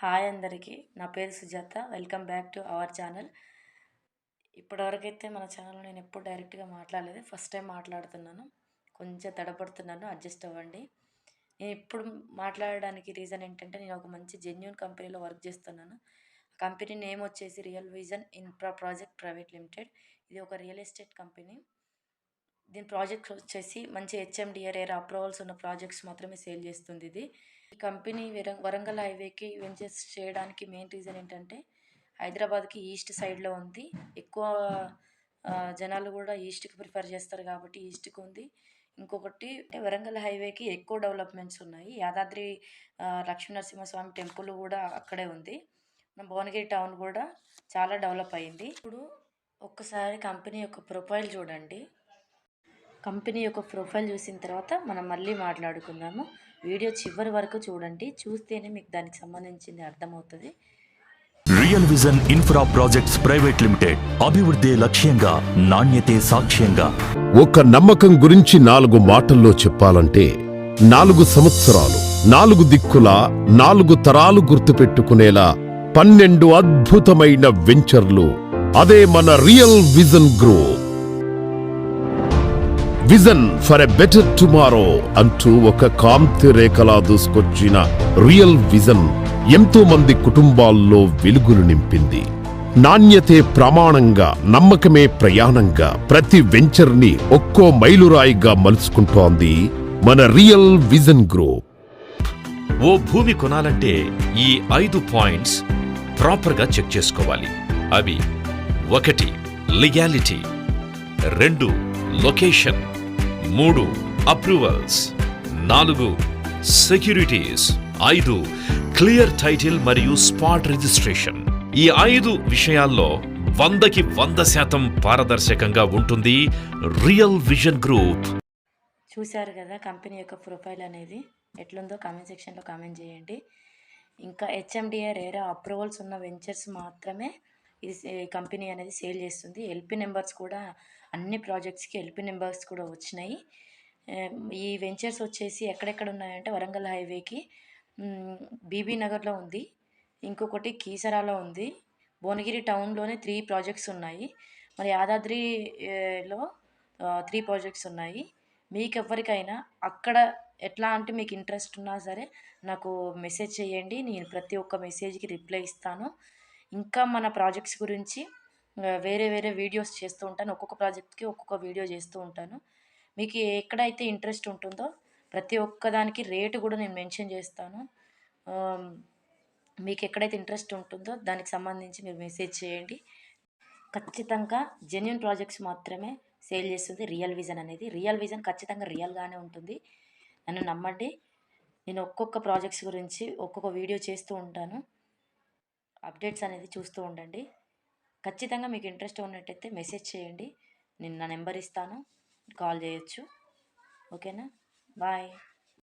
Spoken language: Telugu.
హాయ్ అందరికీ. నా పేరు Sujatha. Welcome back to our channel. ఇప్పటివరకైతే మన ఛానల్లో నేను ఎప్పుడు డైరెక్ట్గా మాట్లాడలేదు. ఫస్ట్ టైం మాట్లాడుతున్నాను. కొంచెం తడపడుతున్నాను అడ్జస్ట్ అవ్వండి. నేను ఇప్పుడు మాట్లాడడానికి రీజన్ ఏంటంటే నేను ఒక మంచి జెన్యున్ కంపెనీలో వర్క్ చేస్తున్నాను. కంపెనీ నేమ్ వచ్చేసి real vision infra project private limited. ఇది ఒక రియల్ ఎస్టేట్ కంపెనీ. దీని ప్రాజెక్ట్ వచ్చేసి మంచి హెచ్ఎండిఆర్ఏర్ అప్రూవల్స్ ఉన్న ప్రాజెక్ట్స్ మాత్రమే సేల్ చేస్తుంది ఇది. ఈ కంపెనీ వరంగల్ హైవేకి వెంచర్స్ చేయడానికి మెయిన్ రీజన్ ఏంటంటే హైదరాబాద్కి ఈస్ట్ సైడ్లో ఉంది. ఎక్కువ జనాలు కూడా ఈస్ట్కి ప్రిఫర్ చేస్తారు కాబట్టి ఈస్ట్కి ఉంది. ఇంకొకటి వరంగల్ హైవేకి ఎక్కువ డెవలప్మెంట్స్ ఉన్నాయి. యాదాద్రి లక్ష్మీనరసింహస్వామి టెంపుల్ కూడా అక్కడే ఉంది. మన భువనగిరి టౌన్ కూడా చాలా డెవలప్ అయింది. ఇప్పుడు ఒక్కసారి కంపెనీ యొక్క ప్రొఫైల్ చూడండి. కంపెనీ యొక్క ప్రొఫైల్ చూసిన తర్వాత మనం మళ్ళీ మాట్లాడుకుందాము. వీడియో చివరి వరకు చూడండి. చూస్తేనే మీకు దానికి సంబంధించింది అర్థమవుతుంది. Real vision infra projects private limited. అభివృద్ధి లక్ష్యంగా నాణ్యతే సాక్ష్యంగా. ఒక నమ్మకం గురించి నాలుగు మాటల్లో చెప్పాలంటే నాలుగు సంవత్సరాలు నాలుగు దిక్కుల నాలుగు తరాలు గుర్తుపెట్టుకునేలా పన్నెండు అద్భుతమైన వెంచర్లు. అదే మన real vision group. Vision for a better tomorrow అంటూ ఒక కాంతి రేఖలా దూసుకొచ్చిన రియల్ విజన్ ఎంతో మంది కుటుంబాల్లో వెలుగులు నింపింది. నాణ్యతే ప్రమాణంగా నమ్మకమే ప్రయాణంగా ప్రతి వెంచర్ని ఒక్కో మైలురాయిగా మలుచుకుంటోంది మన రియల్ విజన్ గ్రూప్. ఓ భూమి కొనాలంటే ఈ ఐదు పాయింట్స్ ప్రాపర్గా చెక్ చేసుకోవాలి. అవి ఒకటి లిగాలిటీ. రెండు లొకేషన్. మూడు అప్రూవల్స్ నాలుగు సెక్యూరిటీస్ ఐదు క్లియర్ టైటిల్ మరియు స్పాట్ రిజిస్ట్రేషన్ ఈ ఐదు విషయాల్లో వందకి వంద శాతం పారదర్శకంగా ఉంటుంది రియల్ విజన్ గ్రూప్ చూశారు కదా కంపెనీ యొక్క ప్రొఫైల్ అనేది? ఎట్లుందో కామెంట్ సెక్షన్లో కామెంట్ చేయండి. ఇంకా హెచ్ఎండిఆర్ రేరా అప్రూవల్స్ ఉన్న వెంచర్స్ మాత్రమే ఇది కంపెనీ అనేది సేల్ చేస్తుంది. ఎల్పి నెంబర్స్ కూడా అన్ని ప్రాజెక్ట్స్కి ఎల్పి నెంబర్స్ కూడా వచ్చినాయి. ఈ వెంచర్స్ వచ్చేసి ఎక్కడెక్కడ ఉన్నాయంటే వరంగల్ హైవేకి బీబీ నగర్లో ఉంది. ఇంకొకటి కీసరాలో ఉంది. భువనగిరి టౌన్లోనే త్రీ ప్రాజెక్ట్స్ ఉన్నాయి. మరి యాదాద్రిలో త్రీ ప్రాజెక్ట్స్ ఉన్నాయి. మీకు ఎవరికైనా అక్కడ ఎట్లా అంటే మీకు ఇంట్రెస్ట్ ఉన్నా సరే నాకు మెసేజ్ చేయండి. నేను ప్రతి ఒక్క మెసేజ్కి రిప్లై ఇస్తాను. ఇంకా మన ప్రాజెక్ట్స్ గురించి వేరే వేరే వీడియోస్ చేస్తూ ఉంటాను. ఒక్కొక్క ప్రాజెక్ట్కి ఒక్కొక్క వీడియో చేస్తూ ఉంటాను. మీకు ఎక్కడైతే ఇంట్రెస్ట్ ఉంటుందో ప్రతి ఒక్కదానికి రేటు కూడా నేను మెన్షన్ చేస్తాను. మీకు ఎక్కడైతే ఇంట్రెస్ట్ ఉంటుందో దానికి సంబంధించి మీరు మెసేజ్ చేయండి. ఖచ్చితంగా జెన్యున్ ప్రాజెక్ట్స్ మాత్రమే సేల్ చేస్తుంది రియల్ విజన్ అనేది. రియల్ విజన్ ఖచ్చితంగా రియల్గానే ఉంటుంది. నన్ను నమ్మండి. నేను ఒక్కొక్క ప్రాజెక్ట్స్ గురించి ఒక్కొక్క వీడియో చేస్తూ ఉంటాను. అప్డేట్స్ అనేది చూస్తూ ఉండండి. ఖచ్చితంగా మీకు ఇంట్రెస్ట్ ఉన్నట్టయితే మెసేజ్ చేయండి. నేను నా నెంబర్ ఇస్తాను. కాల్ చేయొచ్చు. ఓకేనా? బాయ్.